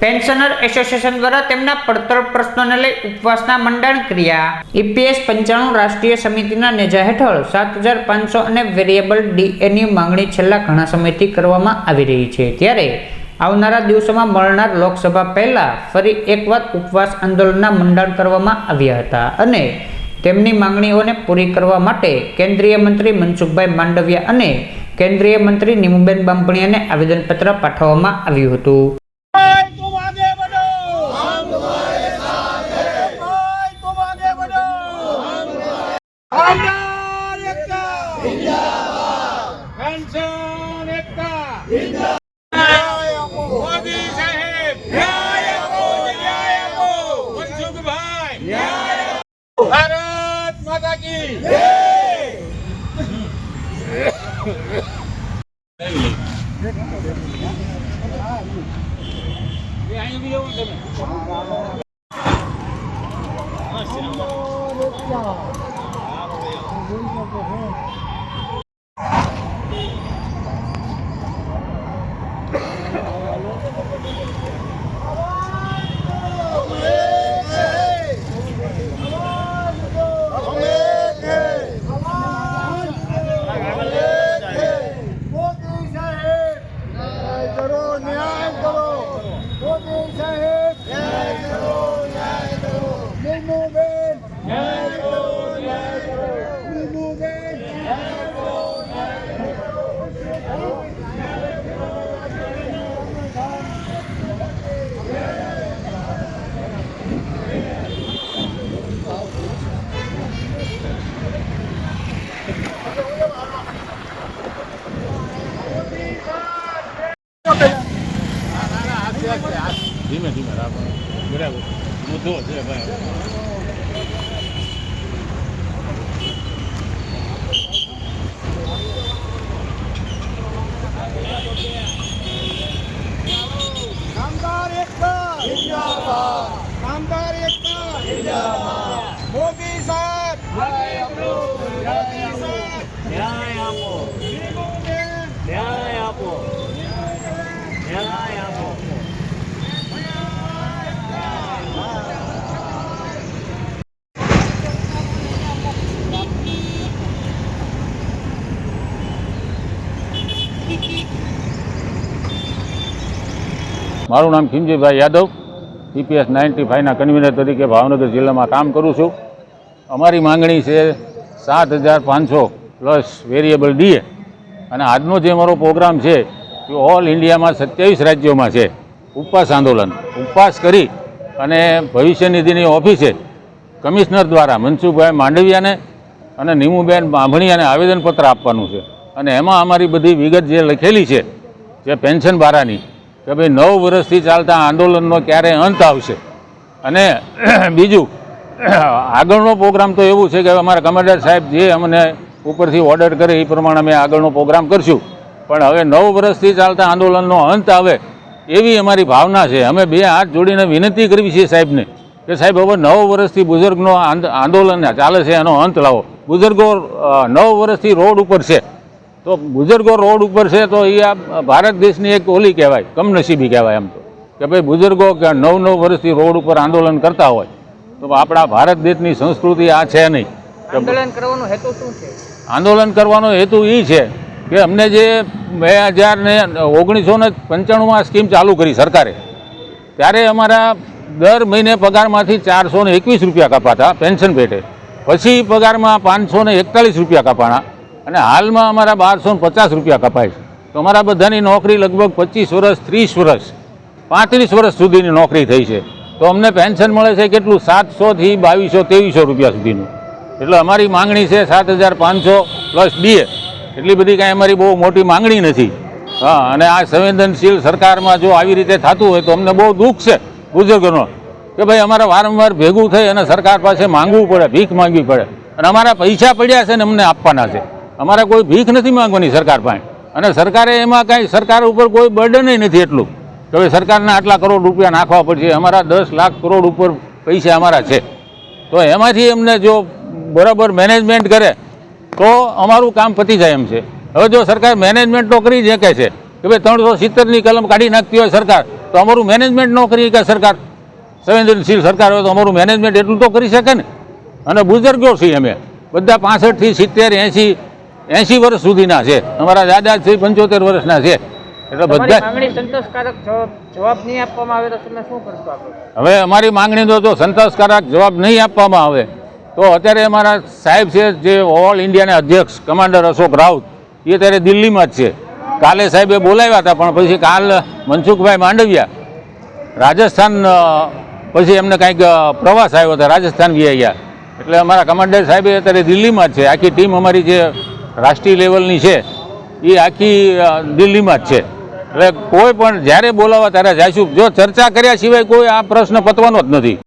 Pensioner association દ્વારા તેમના પડતર પ્રશ્નોને લઈ ઉપવાસના મંડાણ ક્રિયા. ઈપીએસ પંચાણું રાષ્ટ્રીય સમિતિના નેજા હેઠળ સાત હજાર પાંચસો અને વેરિયેબલ ડીએની માંગણી છેલ્લા ઘણા સમયથી કરવામાં આવી રહી છે. ત્યારે આવનારા દિવસોમાં મળનાર લોકસભા પહેલાં ફરી એકવાર ઉપવાસ આંદોલનના મંડાણ કરવામાં આવ્યા હતા અને તેમની માંગણીઓને પૂરી કરવા માટે કેન્દ્રીય મંત્રી મનસુખભાઈ માંડવિયા અને કેન્દ્રીય મંત્રી નીમુબેન બાંભણીયાને આવેદનપત્ર પાઠવવામાં આવ્યું હતું. ભારત માતા કી જય મોદી સાહેબ ન્યાય કરો ન્યાય કરો મોદી સાહેબ ન્યાય કરો ન્યાય કરો નીમુબેન ન્યાય કરો ન્યાય કરો નીમુબેન ન્યાય કરો ન્યાય કરો ધીમે ધીમે રાખો. બરાબર. મોટો છે ભાઈ. મારું નામ ખીમજીભાઈ યાદવ ઈપીએસ નાઇન્ટી ફાઇવના કન્વીનર તરીકે ભાવનગર જિલ્લામાં કામ કરું છું. અમારી માંગણી છે સાત હજાર પાંચસો પ્લસ વેરિયેબલ ડીએ અને આજનો જે મારો પ્રોગ્રામ છે, એ ઓલ ઇન્ડિયામાં સત્યાવીસ રાજ્યોમાં છે. ઉપવાસ આંદોલન. ઉપવાસ કરી અને ભવિષ્ય નિધિની ઓફિસે કમિશનર દ્વારા મનસુખભાઈ માંડવિયાને અને નીમુબેન બાંભણીયાને આવેદનપત્ર આપવાનું છે. અને એમાં અમારી બધી વિગત જે લખેલી છે, જે પેન્શન બારાની કે ભાઈ નવ વર્ષથી ચાલતા આંદોલનનો ક્યારે અંત આવશે. અને બીજું, આગળનો પ્રોગ્રામ તો એવું છે કે અમારા કમાન્ડર સાહેબ જે અમને ઉપરથી ઓર્ડર કરે એ પ્રમાણે અમે આગળનો પ્રોગ્રામ કરશું. પણ હવે નવ વર્ષથી ચાલતા આંદોલનનો અંત આવે એવી અમારી ભાવના છે. અમે બે હાથ જોડીને વિનંતી કરવી છે સાહેબને કે સાહેબ હવે નવ વર્ષથી બુઝુર્ગનો આંદ- આંદોલન ચાલે છે, એનો અંત લાવો. બુઝુર્ગો નવ વર્ષથી રોડ ઉપર છે. તો બુઝુર્ગો રોડ ઉપર છે તો એ આ ભારત દેશની એક ઓલી કહેવાય કમનસીબી કહેવાય એમ તો. કે ભાઈ બુઝુર્ગો કે નવ નવ વર્ષથી રોડ ઉપર આંદોલન કરતા હોય તો આપણા ભારત દેશની સંસ્કૃતિ આ છે નહીં. આંદોલન કરવાનો હેતુ શું છે? આંદોલન કરવાનો હેતુ એ છે કે અમને જે બે હજાર ને ઓગણીસો ને પંચાણુંમાં સ્કીમ ચાલુ કરી સરકારે ત્યારે અમારા દર મહિને પગારમાંથી ચારસો ને એકવીસ રૂપિયા કપાતા પેન્શન પેટે પછી પગારમાં પાંચસો ને એકતાલીસ રૂપિયા કપાણા. અને હાલમાં અમારા બારસો પચાસ રૂપિયા કપાય છે. તો અમારા બધાની નોકરી લગભગ પચીસ વર્ષ, ત્રીસ વર્ષ, પાંત્રીસ વર્ષ સુધીની નોકરી થઈ છે. તો અમને પેન્શન મળે છે કેટલું? સાતસોથી બાવીસો, ત્રેવીસો રૂપિયા સુધીનું. એટલે અમારી માંગણી છે સાત હજાર પાંચસો પ્લસ ડીએ એટલી બધી કાંઈ અમારી બહુ મોટી માંગણી નથી. હા, અને આ સંવેદનશીલ સરકારમાં જો આવી રીતે થતું હોય તો અમને બહુ દુઃખ છે બુઝુર્ગોનો, કે ભાઈ અમારે વારંવાર ભેગું થઈ અને સરકાર પાસે માંગવું પડે, ભીખ માંગવી પડે. અને અમારા પૈસા પડ્યા છે ને અમને આપવાના છે. અમારે કોઈ ભીખ નથી માંગવાની સરકાર પાસે. અને સરકારે એમાં કાંઈ સરકાર ઉપર કોઈ બર્ડન નથી એટલું. કે ભાઈ સરકારને આટલા કરોડ રૂપિયા નાખવા પડશે, અમારા દસ લાખ કરોડ ઉપર પૈસા અમારા છે. તો એમાંથી એમને જો બરાબર મેનેજમેન્ટ કરે, તો અમારું કામ પતી જાય એમ છે. હવે જો સરકાર મેનેજમેન્ટ તો કરી શકે છે, કે ભાઈ ત્રણસો સિત્તેરની કલમ કાઢી નાખતી હોય સરકાર, તો અમારું મેનેજમેન્ટ ન કરી કે સરકાર. સંવેદનશીલ સરકાર હોય તો અમારું મેનેજમેન્ટ એટલું તો કરી શકે ને. અને બુઝુર્ગો છીએ અમે. બધા પાસઠથી સિત્તેર એંસી એંસી વર્ષ સુધીના છે. અમારા દાદા છે પંચોતેર વર્ષના છે. એટલે બધા જવાબ જવાબ નહીં આપવામાં આવે તો તમે શું કરશો હવે અમારી માંગણીનો જો સંતોષકારક જવાબ નહીં આપવામાં આવે તો અત્યારે અમારા સાહેબ છે જે ઓલ ઇન્ડિયાના અધ્યક્ષ કમાન્ડર અશોક રાઉત એ અત્યારે દિલ્હીમાં જ છે. કાલે સાહેબે બોલાવ્યા હતા પણ પછી કાલ મનસુખભાઈ માંડવિયા રાજસ્થાન પછી એમને કાંઈક પ્રવાસ આવ્યો હતો રાજસ્થાન ગયા ગયા એટલે અમારા કમાન્ડર સાહેબે અત્યારે દિલ્હીમાં જ છે. આખી ટીમ અમારી જે રાષ્ટ્રીય લેવલની છે, એ આખી દિલ્હીમાં જ છે. એટલે કોઈ પણ જ્યારે બોલાવવા ત્યારે જઈશું જો ચર્ચા કર્યા સિવાય કોઈ આ પ્રશ્ન પતવાનો જ નથી.